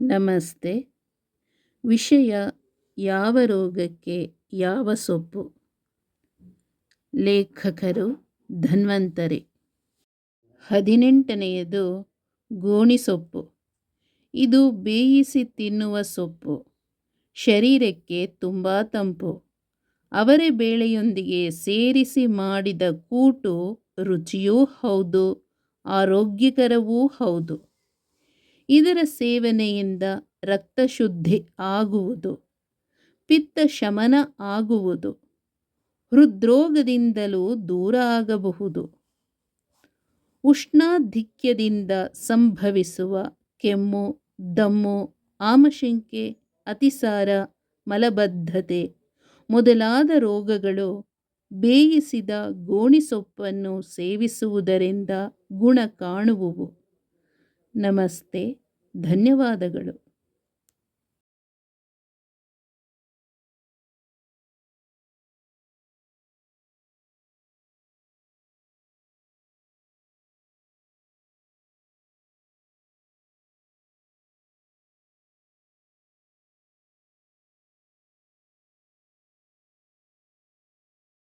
ನಮಸ್ತೆ. ವಿಷಯ ಯಾವ ರೋಗಕ್ಕೆ ಯಾವ ಸೊಪ್ಪು? ಲೇಖಕರು ಧನ್ವಂತರಿ. ಹದಿನೆಂಟನೆಯದು ಗೋಣಿಸೊಪ್ಪು ಇದು ಬೇಯಿಸಿ ತಿನ್ನುವ ಸೊಪ್ಪು. ಶರೀರಕ್ಕೆ ತುಂಬ ತಂಪು. ಅವರೆ ಬೇಳೆಯೊಂದಿಗೆ ಸೇರಿಸಿ ಮಾಡಿದ ಕೂಟು ರುಚಿಯೂ ಹೌದು, ಆರೋಗ್ಯಕರವೂ ಹೌದು. ಇದರ ಸೇವನೆಯಿಂದ ರಕ್ತಶುದ್ಧಿ ಆಗುವುದು ಪಿತ್ತ ಶಮನ ಆಗುವುದು, ಹೃದ್ರೋಗದಿಂದಲೂ ದೂರ ಆಗಬಹುದು. ಉಷ್ಣಾಧಿಕ್ಯದಿಂದ ಸಂಭವಿಸುವ ಕೆಮ್ಮು, ದಮ್ಮು, ಆಮಶಂಕೆ, ಅತಿಸಾರ, ಮಲಬದ್ಧತೆ ಮೊದಲಾದ ರೋಗಗಳು ಬೇಯಿಸಿದ ಗೋಣಿಸೊಪ್ಪನ್ನು ಸೇವಿಸುವುದರಿಂದ ಗುಣ ಕಾಣುವುವು. ನಮಸ್ತೆ ಧನ್ಯವಾದಗಳು.